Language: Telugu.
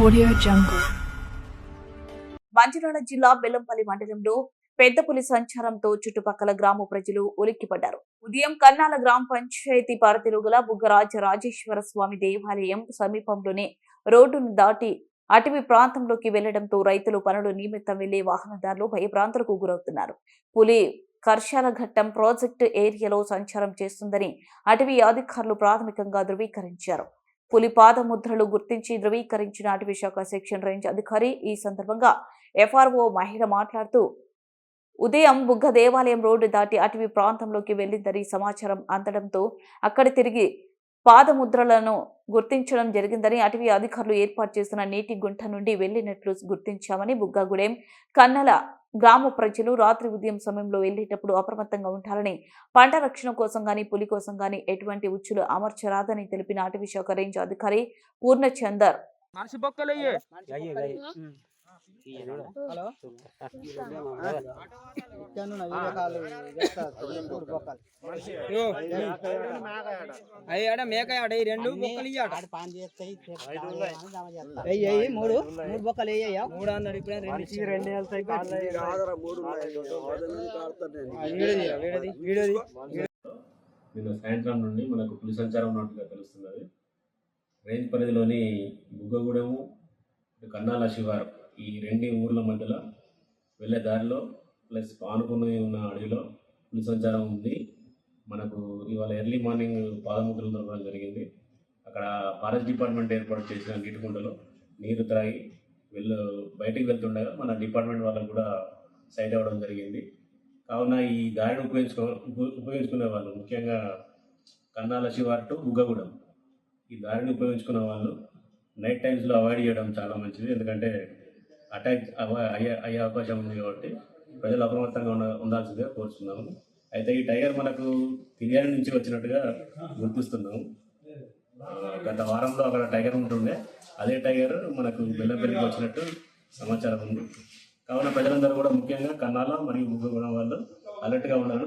Audio Jungle. మంచిర్యాల జిల్లా బెల్లంపల్లి మండలంలో పెద్ద పులి సంచారంతో చుట్టుపక్కల గ్రామ ప్రజలు ఉలిక్కిపడ్డారు. ఉదయం కన్నాల గ్రామ పంచాయతీ పరిధిలో గల బుగ్గరాజ రాజేశ్వర స్వామి దేవాలయం సమీపంలోనే రోడ్డును దాటి అటవీ ప్రాంతంలోకి వెళ్ళడంతో రైతులు పనులు నిమిత్తం వెళ్ళే వాహనదారులు భయభ్రాంతులకు గురవుతున్నారు. పులి కర్షాల ఘట్టం ప్రాజెక్టు ఏరియాలో సంచారం చేస్తుందని అటవీ అధికారులు ప్రాథమికంగా ధృవీకరించారు. పులి పాదముద్రలు గుర్తించి ధృవీకరించిన అటవీ శాఖ సెక్షన్ రేంజ్ అధికారి ఈ సందర్భంగా ఎఫ్ఆర్ఓ మహిళ మాట్లాడుతూ ఉదయం బుగ్గ దేవాలయం రోడ్డు దాటి అటవీ ప్రాంతంలోకి వెళ్ళిందని సమాచారం అందడంతో అక్కడ తిరిగి పాదముద్రలను గుర్తించడం జరిగిందని అటవీ అధికారులు ఏర్పాటు చేసిన నీటి గుంట నుండి వెళ్ళినట్లు గుర్తించామని బుగ్గగూడెం కన్నల గ్రామ ప్రజలు రాత్రి ఉదయం సమయంలో వెళ్ళేటప్పుడు అప్రమత్తంగా ఉండాలని పంట రక్షణ కోసం గాని పులి కోసం గాని ఎటువంటి ఉచ్చులు అమర్చరాదని తెలిపిన అటవీ శాఖ రేంజ్ అధికారి పూర్ణచందర్. మనిషి హలో? అయ్యి ఆడ మేక ఆడ ఈ రెండు బొక్కలు వెయ్యి మూడు. మూడు బొక్కలు వేయ్యా మూడు అన్నాడు ఇప్పుడే నిన్న సాయంత్రం నుండి మనకు పులి సంచారం ఉన్నట్టుగా తెలుస్తున్నది. రేంజ్ పరిధిలోని బుగ్గగూడెము కన్నాల శివారు. ఈ రెండు ఊర్ల మధ్యలో వెళ్ళే దారిలో ప్లస్ ఆనుకుని ఉన్న అడవిలో పులి సంచారం ఉంది. మనకు ఇవాళ ఎర్లీ మార్నింగ్ పాదముద్రలు దొరకడం జరిగింది. అక్కడ ఫారెస్ట్ డిపార్ట్మెంట్ ఏర్పాటు చేసిన నీటికుండలో నీరు త్రాగి వెళ్ళు బయటికి వెళ్తుండగా మన డిపార్ట్మెంట్ వాళ్ళకు కూడా సైట్ అవ్వడం జరిగింది. కావున ఈ దారిని ఉపయోగించుకో ఉపయోగించుకునే వాళ్ళు ముఖ్యంగా కన్నాల శివారు టు బుగ్గగూడెం. ఈ దారిని ఉపయోగించుకున్న వాళ్ళు నైట్ టైమ్స్లో అవాయిడ్ చేయడం చాలా మంచిది. ఎందుకంటే అటాక్ అయ్యే అయ్యే అవకాశం ఉంది కాబట్టి ప్రజలు అప్రమత్తంగా ఉండ ఉండాల్సిందిగా కోరుతున్నాము అయితే ఈ టైగర్ మనకు ఫిర్యాదు నుంచి వచ్చినట్టుగా గుర్తిస్తున్నాము. గత వారంలో అక్కడ టైగర్ ఉంటుండే. అదే టైగర్ మనకు బెల్లంపల్లికి వచ్చినట్టు సమాచారం ఉంది. కావున ప్రజలందరూ కూడా ముఖ్యంగా కన్నాల మరియు ముగ్గురు వాళ్ళు అలర్ట్గా ఉన్నారు